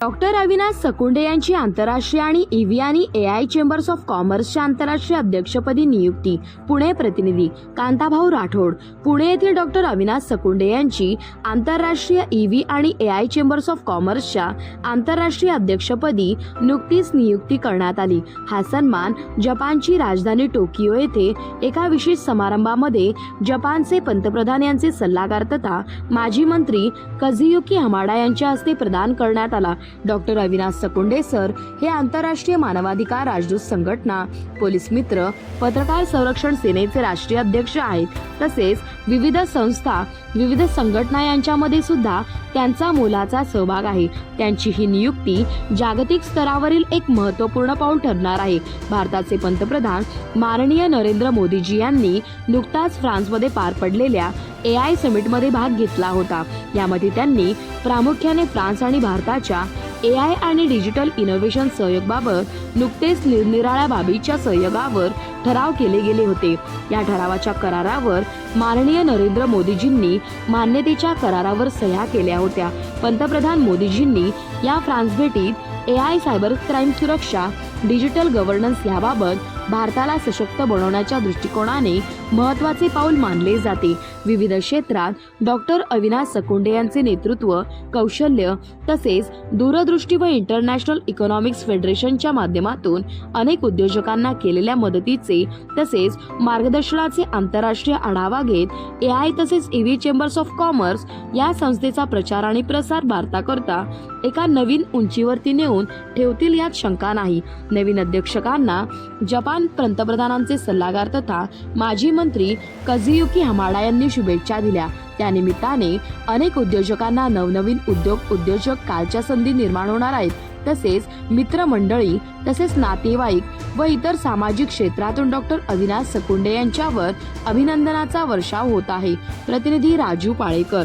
Doctor Avinash Sakunde यांची आंतरराष्ट्रीय आणि ईव्ही आणि ए आय चेंबर्स ऑफ कॉमर्सच्या आंतरराष्ट्रीय अध्यक्षपदी नियुक्ती पुणे प्रतिनिधी कांताभाऊ राठोड. पुणे येथील डॉक्टर अविनाश सकुंडे यांची आंतरराष्ट्रीय ईव्ही आणि ए आय चेंबर्स ऑफ कॉमर्सच्या आंतरराष्ट्रीय अध्यक्षपदी नुकतीच नियुक्ती करण्यात आली. हा सन्मान जपानची राजधानी टोकियो येथे एका विशेष समारंभामध्ये जपानचे पंतप्रधान यांचे सल्लागार तथा माजी मंत्री कझियुकी हमाडा यांच्या हस्ते प्रदान करण्यात आला. डॉक्टर अविनाश सकुंडे सर हे आंतरराष्ट्रीय मानवाधिकार राजदूत संघटना पोलीस मित्र पत्रकार संरक्षण सेनेचे राष्ट्रीय अध्यक्ष आहेत. तसेच विविध संस्था विविध संघटना यांच्यामध्ये सुद्धा त्यांचा मोलाचा सहभाग आहे. त्यांची ही नियुक्ती जागतिक स्तरावरील एक महत्त्वपूर्ण पाऊल ठरणार आहे. भारताचे पंतप्रधान माननीय नरेंद्र मोदीजी यांनी नुकताच फ्रान्समध्ये पार पडलेल्या ए आय समिटमध्ये भाग घेतला होता. यामध्ये त्यांनी प्रामुख्याने फ्रान्स आणि भारताच्या ए आय आणि डिजिटल इनोव्हेशन सहयोगाबाबत नुकतेच निरनिराळ्या बाबीच्या सहयोगावर ठराव केले गेले होते. या ठरावाच्या करारावर माननीय नरेंद्र मोदीजींनी मान्यतेच्या करारावर सह्या केल्या होत्या. पंतप्रधान मोदीजींनी या फ्रान्स भेटीत ए आय सायबर क्राईम सुरक्षा डिजिटल गव्हर्नन्स याबाबत भारताला सशक्त बनवण्याच्या दृष्टिकोनाने महत्त्वाचे पाऊल मानले जाते. विविध क्षेत्रात डॉक्टर अविनाश सकुंडे यांचे नेतृत्व कौशल्य तसेच दूरदृष्टी व इंटरनॅशनल इकॉनॉमिक्स फेडरेशनच्या माध्यमातून अनेक उद्योजकांना केलेल्या मदतीचे तसेच मार्गदर्शनाचे आंतरराष्ट्रीय आढावा घेत ए आय तसेच ईव्ही चेंबर्स ऑफ कॉमर्स या संस्थेचा प्रचार आणि प्रसार भारताकरता एका नवीन उंचीवरती नेऊन ठेवतील यात शंका नाही. नवीन अध्यक्षकांना जपान पंतप्रधानांचे सल्लागार तथा माजी मंत्री कझियुकी हमाडा यांनी शुभेच्छा दिल्या. त्यानिमित्ताने अनेक उद्योजकांना नवनवीन उद्योग उद्योजक कालच्या संधी निर्माण होणार आहेत. तसेच मित्रमंडळी तसेच नातेवाईक व इतर सामाजिक क्षेत्रातून डॉक्टर अविनाश सकुंडे यांच्यावर अभिनंदनाचा वर्षाव होत आहे. प्रतिनिधी राजू पाळेकर.